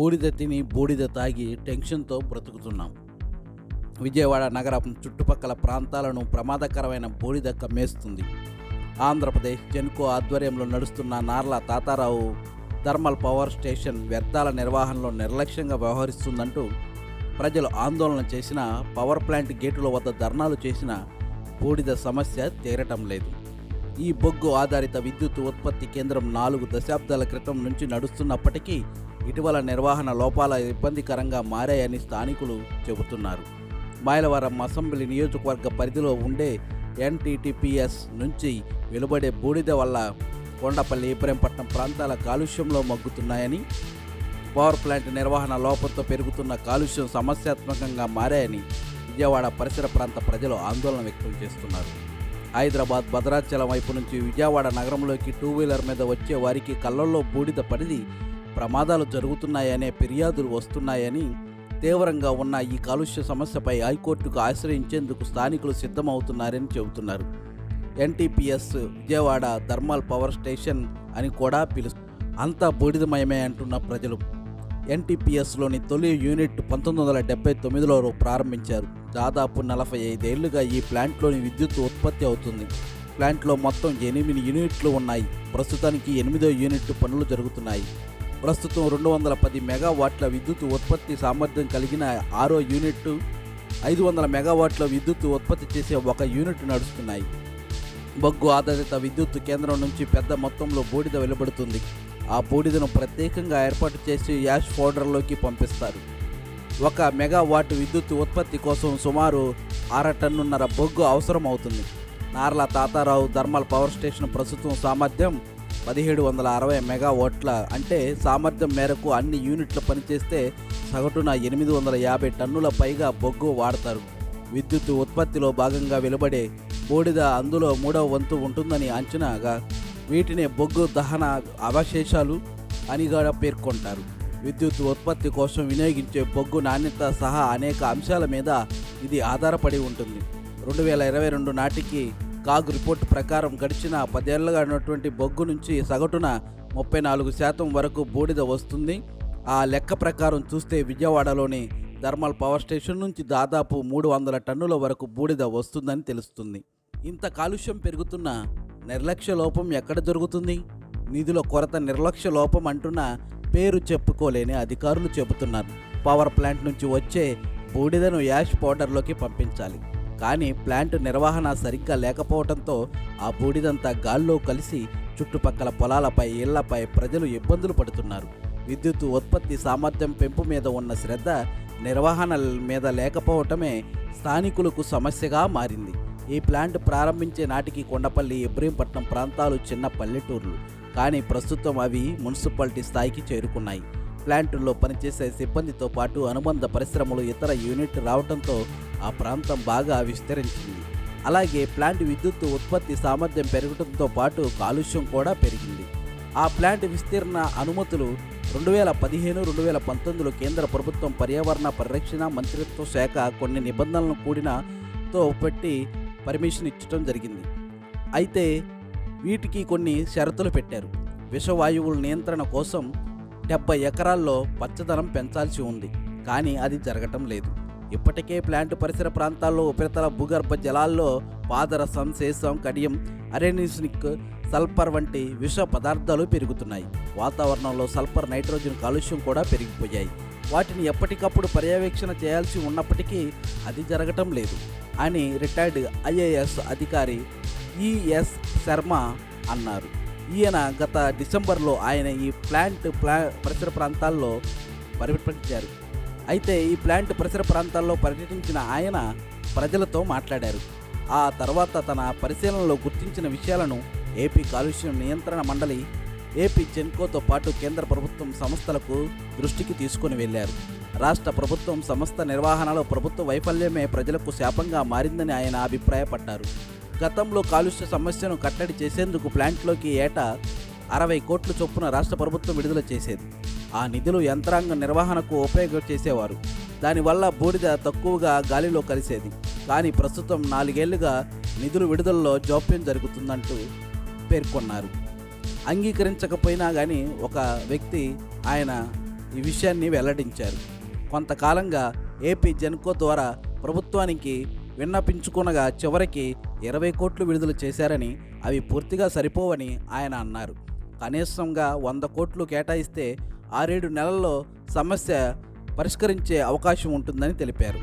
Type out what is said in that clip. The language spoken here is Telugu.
బూడిద తిని బూడిద తాగి టెన్షన్తో బ్రతుకుతున్నాం. విజయవాడ నగరం చుట్టుపక్కల ప్రాంతాలను ప్రమాదకరమైన బూడిద కమ్మేస్తుంది. ఆంధ్రప్రదేశ్ జెన్కో ఆధ్వర్యంలో నడుస్తున్న Narla Tatarao thermal power station వ్యర్థాల నిర్వహణలో నిర్లక్ష్యంగా వ్యవహరిస్తుందంటూ ప్రజలు ఆందోళన చేసిన పవర్ ప్లాంట్ గేటుల వద్ద ధర్నాలు చేసిన బూడిద సమస్య తీరటం లేదు. ఈ బొగ్గు ఆధారిత విద్యుత్ ఉత్పత్తి కేంద్రం నాలుగు దశాబ్దాల క్రితం నుంచి నడుస్తున్నప్పటికీ ఇటీవల నిర్వహణ లోపాల ఇబ్బందికరంగా మారాయని స్థానికులు చెబుతున్నారు. మైలవరం అసెంబ్లీ నియోజకవర్గ పరిధిలో ఉండే ఎన్టీటీపీఎస్ నుంచి వెలువడే బూడిద వల్ల కొండపల్లి ఇబ్రహంపట్నం ప్రాంతాల కాలుష్యంలో మగ్గుతున్నాయని పవర్ ప్లాంట్ నిర్వహణ లోపంతో పెరుగుతున్న కాలుష్యం సమస్యాత్మకంగా మారాయని విజయవాడ పరిసర ప్రాంత ప్రజలు ఆందోళన వ్యక్తం చేస్తున్నారు. హైదరాబాద్ భద్రాచలం వైపు నుంచి విజయవాడ నగరంలోకి టూ వీలర్ మీద వచ్చే వారికి కళ్ళల్లో బూడిద పడిది ప్రమాదాలు జరుగుతున్నాయనే ఫిర్యాదులు వస్తున్నాయని తీవ్రంగా ఉన్న ఈ కాలుష్య సమస్యపై హైకోర్టుకు ఆశ్రయించేందుకు స్థానికులు సిద్ధమవుతున్నారని చెబుతున్నారు. NTPS Vijayawada thermal power station అని కూడా పిలుస్తుంది అంతా బూడిదమయమే అంటున్న ప్రజలు. ఎన్టీపీఎస్లోని తొలి యూనిట్ పంతొమ్మిది వందల డెబ్బై తొమ్మిదిలో ప్రారంభించారు. దాదాపు నలభై ఐదేళ్ళుగా ఈ ప్లాంట్లోని విద్యుత్ ఉత్పత్తి అవుతుంది. ప్లాంట్లో మొత్తం ఎనిమిది యూనిట్లు ఉన్నాయి. ప్రస్తుతానికి ఎనిమిదో యూనిట్ పనులు జరుగుతున్నాయి. ప్రస్తుతం రెండు వందల పది మెగావాట్ల విద్యుత్ ఉత్పత్తి సామర్థ్యం కలిగిన ఆరో యూనిట్ ఐదు వందల మెగావాట్ల విద్యుత్ ఉత్పత్తి చేసే ఒక యూనిట్ నడుస్తున్నాయి. బొగ్గు ఆధారిత విద్యుత్ కేంద్రం నుంచి పెద్ద మొత్తంలో బూడిద వెలువడుతుంది. ఆ బూడిదను ప్రత్యేకంగా ఏర్పాటు చేసి యాష్ ఫోల్డర్లోకి పంపిస్తారు. ఒక మెగావాట్ విద్యుత్ ఉత్పత్తి కోసం సుమారు అర టన్నున్నర బొగ్గు అవసరం అవుతుంది Narla Tatarao thermal power station ప్రస్తుతం సామర్థ్యం పదిహేడు వందల అరవై మెగావాట్ల అంటే సామర్థ్యం మేరకు అన్ని యూనిట్లు పనిచేస్తే సగటున ఎనిమిది వందల యాభై టన్నుల పైగా బొగ్గు వాడతారు. విద్యుత్ ఉత్పత్తిలో భాగంగా వెలువడే బూడిద అందులో మూడవ వంతు ఉంటుందని అంచనాగా వీటిని బొగ్గు దహన అవశేషాలు అని కూడా పేర్కొంటారు. విద్యుత్ ఉత్పత్తి కోసం వినియోగించే బొగ్గు నాణ్యత సహా అనేక అంశాల మీద ఇది ఆధారపడి ఉంటుంది. రెండు వేల ఇరవై రెండు నాటికి కాగ్ రిపోర్ట్ ప్రకారం గడిచిన పదేళ్ళుగా ఉన్నటువంటి బొగ్గు నుంచి సగటున ముప్పై నాలుగు శాతం వరకు బూడిద వస్తుంది. ఆ లెక్క ప్రకారం చూస్తే విజయవాడలోని థర్మల్ పవర్ స్టేషన్ నుంచి దాదాపు మూడు వందల టన్నుల వరకు బూడిద వస్తుందని తెలుస్తుంది. ఇంత కాలుష్యం పెరుగుతున్న నిర్లక్ష్య లోపం ఎక్కడ జరుగుతుంది? నిధుల కొరత నిర్లక్ష్య లోపం అంటున్న పేరు చెప్పుకోలేని అధికారులు చెబుతున్నారు. పవర్ ప్లాంట్ నుంచి వచ్చే బూడిదను యాష్ పౌడర్లోకి పంపించాలి. కానీ ప్లాంట్ నిర్వహణ సరిగ్గా లేకపోవడంతో ఆ బూడిదంతా గాల్లో కలిసి చుట్టుపక్కల పొలాలపై ఇళ్ళపై ప్రజలు ఇబ్బందులు పడుతున్నారు. విద్యుత్ ఉత్పత్తి సామర్థ్యం పెంపు మీద ఉన్న శ్రద్ధ నిర్వహణ మీద లేకపోవటమే స్థానికులకు సమస్యగా మారింది. ఈ ప్లాంట్ ప్రారంభించే నాటికి కొండపల్లి ఇబ్రహీంపట్నం ప్రాంతాలు చిన్న పల్లెటూర్లు. కానీ ప్రస్తుతం అవి మున్సిపాలిటీ స్థాయికి చేరుకున్నాయి. ప్లాంటుల్లో పనిచేసే సిబ్బందితో పాటు అనుబంధ పరిశ్రమలు ఇతర యూనిట్ రావడంతో ఆ ప్రాంతం బాగా విస్తరించింది. అలాగే ప్లాంట్ విద్యుత్ ఉత్పత్తి సామర్థ్యం పెరగడంతో పాటు కాలుష్యం కూడా పెరిగింది. ఆ ప్లాంట్ విస్తీర్ణ అనుమతులు రెండు వేల పదిహేను రెండు వేల పంతొమ్మిదిలో కేంద్ర ప్రభుత్వం పర్యావరణ పరిరక్షణ మంత్రిత్వ శాఖ కొన్ని నిబంధనలను కూడినతో పెట్టి పర్మిషన్ ఇచ్చడం జరిగింది. అయితే వీటికి కొన్ని షరతులు పెట్టారు. విషవాయువుల నియంత్రణ కోసం డెబ్బై ఎకరాల్లో పచ్చదనం పెంచాల్సి ఉంది కానీ అది జరగటం లేదు. ఇప్పటికే ప్లాంట్ పరిసర ప్రాంతాల్లో ఉపరితల భూగర్భ జలాల్లో పాదరసం శేషం కడియం అరెనిస్నిక్ సల్ఫర్ వంటి విష పదార్థాలు పెరుగుతున్నాయి. వాతావరణంలో సల్ఫర్ నైట్రోజన్ కాలుష్యం కూడా పెరిగిపోయాయి. వాటిని ఎప్పటికప్పుడు పర్యవేక్షణ చేయాల్సి ఉన్నప్పటికీ అది జరగటం లేదు అని రిటైర్డ్ ఐఏఎస్ అధికారి ఈఎస్ శర్మ అన్నారు. ఈయన గత డిసెంబర్లో ఆయన ఈ ప్లాంట్ ప్లా పరిసర ప్రాంతాల్లో పర్యటించారు. అయితే ఈ ప్లాంట్ పరిసర ప్రాంతాల్లో పర్యటించిన ఆయన ప్రజలతో మాట్లాడారు. ఆ తర్వాత తన పరిశీలనలో గుర్తించిన విషయాలను ఏపీ కాలుష్యం నియంత్రణ మండలి ఏపీ జెన్కోతో పాటు కేంద్ర ప్రభుత్వం సంస్థలకు దృష్టికి తీసుకుని వెళ్ళారు. రాష్ట్ర ప్రభుత్వం సంస్థ నిర్వహణలో ప్రభుత్వ వైఫల్యమే ప్రజలకు శాపంగా మారిందని ఆయన అభిప్రాయపడ్డారు. గతంలో కాలుష్య సమస్యను కట్టడి చేసేందుకు ప్లాంట్లోకి ఏటా అరవై కోట్లు చొప్పున రాష్ట్ర ప్రభుత్వం విడుదల చేసేది. ఆ నిధులు యంత్రాంగ నిర్వహణకు ఉపయోగం చేసేవారు దానివల్ల బూడిద తక్కువగా గాలిలో కలిసేది. కానీ ప్రస్తుతం నాలుగేళ్ళుగా నిధులు విడుదలలో జోప్యం జరుగుతుందంటూ పేర్కొన్నారు. అంగీకరించకపోయినా కానీ ఒక వ్యక్తి ఆయన ఈ విషయాన్ని వెల్లడించారు. కొంతకాలంగా ఏపీ జెన్కో ద్వారా ప్రభుత్వానికి విన్నపించుకునగా చివరికి ఇరవై కోట్లు విడుదల చేశారని అవి పూర్తిగా సరిపోవని ఆయన అన్నారు. కనీసంగా వంద కోట్లు కేటాయిస్తే ఆరేడు నెలల్లో సమస్య పరిష్కరించే అవకాశం ఉంటుందని తెలిపారు.